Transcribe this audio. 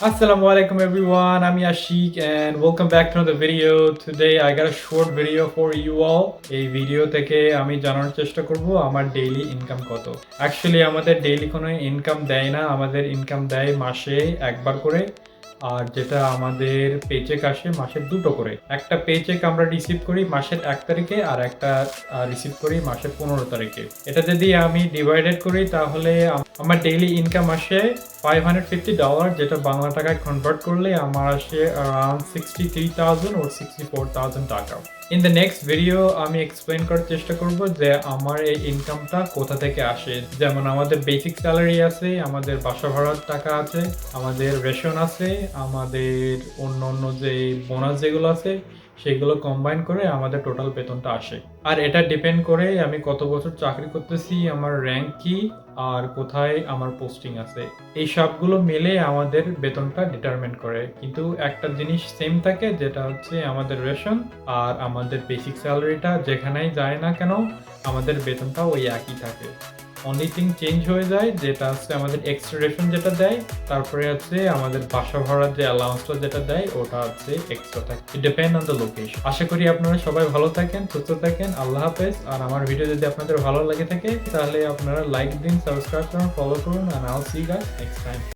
Assalamu alaikum everyone, I'm Yashik and welcome back to another video. Today I got a short video for you all. এই video থেকে আমি জানার চেষ্টা করব আমার ডেইলি ইনকাম কত। অ্যাকচুয়ালি আমাদের ডেইলি কোনো ইনকাম দেয় না, আমাদের ইনকাম দেয় মাসে একবার করে আর যেটা আমাদের পেচেক আসে মাসের দুটো করে একটা পেচেক আমরা রিসিভ করি মাসের এক তারিখে আর একটা রিসিভ করি মাসের পনেরো তারিখে এটা যদি আমি ডিভাইডেড করি তাহলে আমার ডেইলি ইনকাম আসে ফাইভ হান্ড্রেড ফিফটি ডলার যেটা বাংলা টাকায় কনভার্ট করলে আমার আসে around sixty three thousand or sixty four thousand টাকা। ইন দ্য নেক্সট ভিডিও আমি এক্সপ্লেন করার চেষ্টা করব যে আমার এই ইনকামটা কোথা থেকে আসে। যেমন আমাদের বেসিক স্যালারি আছে, আমাদের বাসা ভাড়ার টাকা আছে, আমাদের রেশন আছে, আমাদের অন্য অন্য যে বোনাস যেগুলো আছে সেগুলো কম্বাইন করে আমাদের টোটাল বেতনটা আসে। আর এটা ডিপেন্ড করে আমি কত বছর চাকরি করতেছি, আমার র্যাঙ্ক কি, আর কোথায় আমার পোস্টিং আছে। এই সবগুলো মিলে আমাদের বেতনটা ডিটারমেন্ট করে। কিন্তু একটা জিনিস সেম থাকে, যেটা হচ্ছে আমাদের রেশন আর আমাদের বেসিক স্যালারিটা যেখানেই যায় না কেন, আমাদের বেতনটা ওই একই থাকে। অনলি থিং চেঞ্জ হয়ে যায়, যেটা হচ্ছে আমাদের এক্সট্রেশন যেটা দেয়, তারপরে হচ্ছে আমাদের বাসা ভাড়ার যে অ্যালাউন্সটা যেটা দেয়, ওটা হচ্ছে এক্সট্রা থাকে। ডিপেন্ড অন দ্য লোকেশন আশা করি আপনারা সবাই ভালো থাকেন, সুস্থ থাকেন, আল্লাহ হাফেজ। আর আমার ভিডিও যদি আপনাদের ভালো লাগে থাকে, তাহলে আপনারা লাইক দিন সাবস্ক্রাইব করুন ফলো করুন আর I'll see guys next time